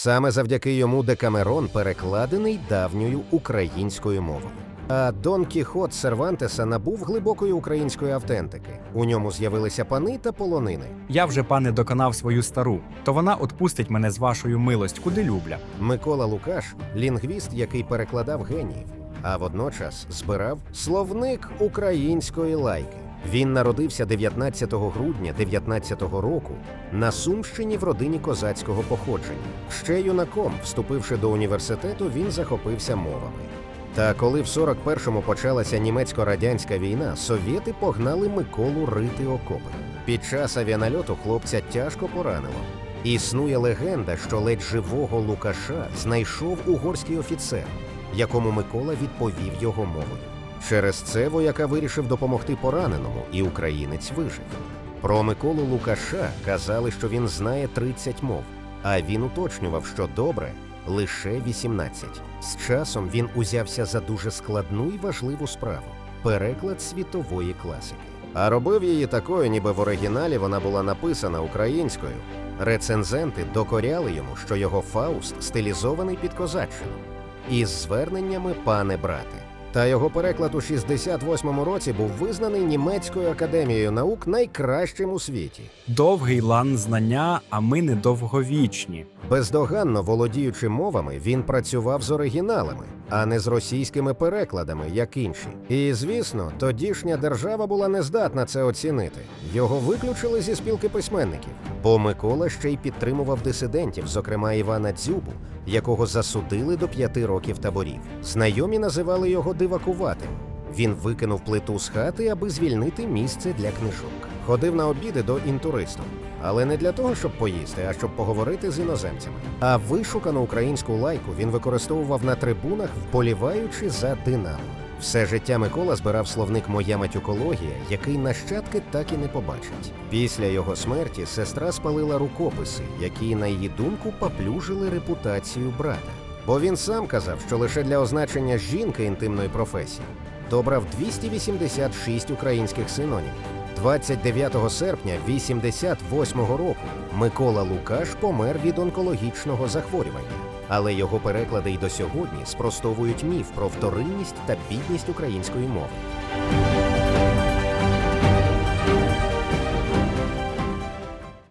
Саме завдяки йому Декамерон перекладений давньою українською мовою. А Дон Кіхот Сервантеса набув глибокої української автентики. У ньому з'явилися пани та полонини. Я вже, пане, доконав свою стару, то вона отпустить мене з вашою милость, куди любля. Микола Лукаш лінгвіст, який перекладав геніїв, а водночас збирав словник української лайки. Він народився 19 грудня 19-го року на Сумщині в родині козацького походження. Ще юнаком, вступивши до університету, він захопився мовами. Та коли в 41-му почалася німецько-радянська війна, совєти погнали Миколу рити окопи. Під час авіанальоту хлопця тяжко поранило. Існує легенда, що ледь живого Лукаша знайшов угорський офіцер, якому Микола відповів його мовою. Через це вояка вирішив допомогти пораненому, і українець вижив. Про Миколу Лукаша казали, що він знає 30 мов, а він уточнював, що добре лише 18. З часом він узявся за дуже складну і важливу справу переклад світової класики. А робив її такою, ніби в оригіналі вона була написана українською. Рецензенти докоряли йому, що його Фауст стилізований під козаччину із зверненнями пане брате. Та його переклад у 68-му році був визнаний німецькою академією наук найкращим у світі. Довгий лан знання, а ми недовговічні. Бездоганно володіючи мовами, він працював з оригіналами, а не з російськими перекладами, як інші. І звісно, тодішня держава була не здатна це оцінити. Його виключили зі спілки письменників. Бо Микола ще й підтримував дисидентів, зокрема Івана Дзюбу, якого засудили до п'яти років таборів. Знайомі називали його дивакуватим. Він викинув плиту з хати, аби звільнити місце для книжок. Ходив на обіди до інтуристу, але не для того, щоб поїсти, а щоб поговорити з іноземцями. А вишукану українську лайку він використовував на трибунах, вболіваючи за динамо. Все життя Микола збирав словник Моя матюкологія, який нащадки так і не побачать. Після його смерті сестра спалила рукописи, які, на її думку, поплюжили репутацію брата. Бо він сам казав, що лише для означення жінки інтимної професії добрав 286 українських синонімів. 29 серпня 88-го року Микола Лукаш помер від онкологічного захворювання, але його переклади й до сьогодні спростовують міф про вторинність та бідність української мови.